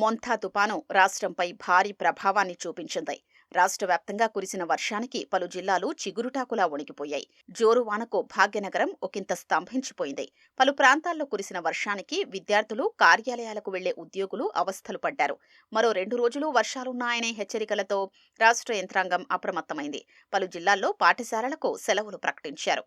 మొంథా తుపాను రాష్ట్రంపై భారీ ప్రభావాన్ని చూపించింది. రాష్ట్ర వ్యాప్తంగా కురిసిన వర్షానికి పలు జిల్లాలు చిగురుటాకులా వణికిపోయాయి. జోరు వానకు భాగ్యనగరం ఒకంత స్తంభించిపోయింది. పలు ప్రాంతాల్లో కురిసిన వర్షానికి విద్యార్థులు కార్యాలయాలకు వెళ్ళే ఉద్యోగులు అవస్థలు పడ్డారు. మరో రెండు రోజులు వర్షాలున్నాయనే హెచ్చరికలతో రాష్ట్ర యంత్రాంగం అప్రమత్తమైంది. పలు జిల్లాల్లో పాఠశాలలకు సెలవులు ప్రకటించారు.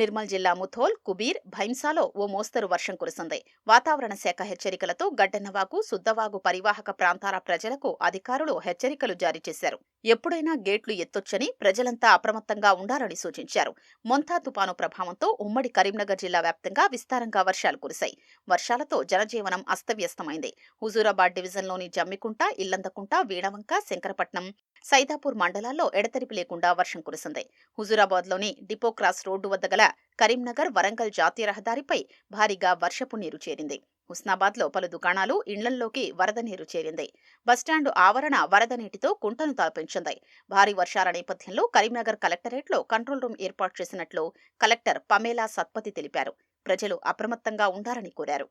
నిర్మల్ జిల్లా ముథోల్ కుబీర్ భైంసాలో ఓ మోస్తరు వర్షం కురిసింది. వాతావరణ శాఖ హెచ్చరికలతో గడ్డన్నవాగు శుద్ధవాగు పరివాహక ప్రాంతాల ప్రజలకు అధికారులు హెచ్చరికలు జారీ చేశారు. ఎప్పుడైనా గేట్లు ఎత్తొచ్చని ప్రజలంతా అప్రమత్తంగా ఉండాలని సూచించారు. మొంతా తుపాను ప్రభావంతో ఉమ్మడి కరీంనగర్ జిల్లా వ్యాప్తంగా విస్తారంగా వర్షాలు కురిశాయి. వర్షాలతో జనజీవనం అస్తవ్యస్తమైంది. హుజూరాబాద్ డివిజన్లోని జమ్మికుంట ఇల్లందకుంట వీణవంక శంకరపట్నం సైదాపూర్ మండలాల్లో ఎడతెరిపి లేకుండా వర్షం కురిసింది. హుజూరాబాద్లోని డిపో క్రాస్ రోడ్డు వద్ద గల కరీంనగర్ వరంగల్ జాతీయ రహదారిపై భారీగా వర్షపు నీరు చేరింది. హుస్నాబాద్లో పలు దుకాణాలు ఇండ్లల్లోకి వరద నీరు చేరింది. బస్టాండు ఆవరణ వరద నీటితో కుంటను తలపించింది. భారీ వర్షాల నేపథ్యంలో కరీంనగర్ కలెక్టరేట్లో కంట్రోల్ రూమ్ ఏర్పాటు చేసినట్లు కలెక్టర్ పమేలా సత్పతి తెలిపారు. ప్రజలు అప్రమత్తంగా ఉండాలని కోరారు.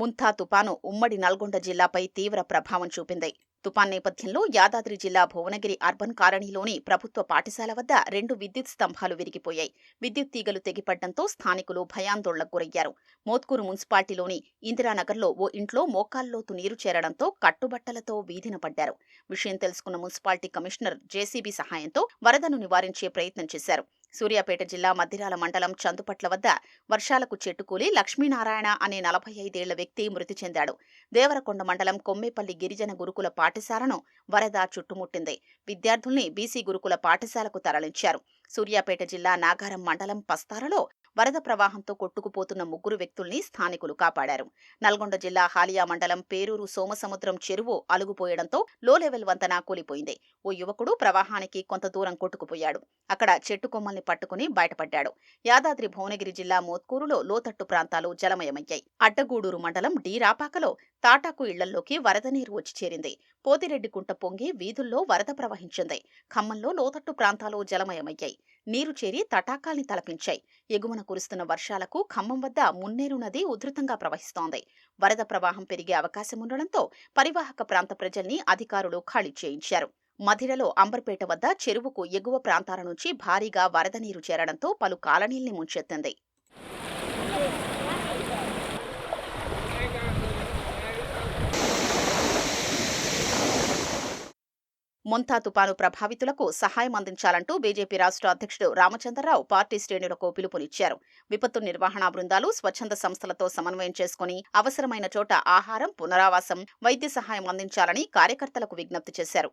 ముంతా తుపాను ఉమ్మడి నల్గొండ జిల్లాపై తీవ్ర ప్రభావం చూపింది. తుపాన్ నేపథ్యంలో యాదాద్రి జిల్లా భువనగిరి అర్బన్ కాలనీలోని ప్రభుత్వ పాఠశాల వద్ద రెండు విద్యుత్ స్తంభాలు విరిగిపోయాయి. విద్యుత్ తీగలు తెగిపడ్డంతో స్థానికులు భయాందోళనకు గురయ్యారు. మోత్కూరు మున్సిపాలిటీలోని ఇందిరానగర్లో ఓ ఇంట్లో మోకాల్లోతు నీరు చేరడంతో కట్టుబట్టలతో వీధిన పడ్డారు. విషయం తెలుసుకున్న మున్సిపాలిటీ కమిషనర్ జేసీబీ సహాయంతో వరదను నివారించే ప్రయత్నం చేశారు. సూర్యాపేట జిల్లా మద్దిరాల మండలం చందుపట్ల వద్ద వర్షాలకు చెట్టుకూలి లక్ష్మీనారాయణ అనే నలభై ఐదేళ్ళ వ్యక్తి మృతి చెందాడు. దేవరకొండ మండలం కొమ్మేపల్లి గిరిజన గురుకుల పాఠశాలను వరద చుట్టుముట్టింది. విద్యార్థుల్ని బీసీ గురుకుల పాఠశాలకు తరలించారు. సూర్యాపేట జిల్లా నాగారం మండలం పస్తారలో వరద ప్రవాహంతో కొట్టుకుపోతున్న ముగ్గురు వ్యక్తుల్ని స్థానికులు కాపాడారు. నల్గొండ జిల్లా హాలియా మండలం పేరూరు సోమసముద్రం చెరువు అలుగుపోయడంతో లో లెవెల్ వంతన కూలిపోయింది. ఓ యువకుడు ప్రవాహానికి కొంత దూరం కొట్టుకుపోయాడు. అక్కడ చెట్టు కొమ్మల్ని పట్టుకుని బయటపడ్డాడు. యాదాద్రి భువనగిరి జిల్లా మోత్కూరులో లోతట్టు ప్రాంతాలు జలమయమయ్యాయి. అడ్డగూడూరు మండలం డి రాపాకలో తాటాకు ఇళ్ళల్లోకి వరద నీరు వచ్చి చేరింది. పోతిరెడ్డికుంట పొంగి వీధుల్లో వరద ప్రవహించింది. ఖమ్మంలో లోతట్టు ప్రాంతాలు జలమయమయ్యాయి. నీరు చేరి తటాకాల్ని తలపించాయి. ఎగుమన కురుస్తున్న వర్షాలకు ఖమ్మం వద్ద మున్నేరు నది ఉధృతంగా ప్రవహిస్తోంది. వరద ప్రవాహం పెరిగే అవకాశం ఉండడంతో పరివాహక ప్రాంత ప్రజల్ని అధికారులు ఖాళీ చేయించారు. మధిరలో అంబర్పేట వద్ద చెరువుకు ఎగువ ప్రాంతాల నుంచి భారీగా వరద నీరు చేరడంతో పలు కాలనీల్ని ముంచెత్తింది. మొంతా తుపాను ప్రభావితులకు సహాయం అందించాలంటూ బీజేపీ రాష్ట్ర అధ్యక్షుడు రామచంద్రరావు పార్టీ శ్రేణులకు పిలుపునిచ్చారు. విపత్తు నిర్వహణ బృందాలు స్వచ్ఛంద సంస్థలతో సమన్వయం చేసుకుని అవసరమైన చోట ఆహారం పునరావాసం వైద్య సహాయం అందించాలని కార్యకర్తలకు విజ్ఞప్తి చేశారు.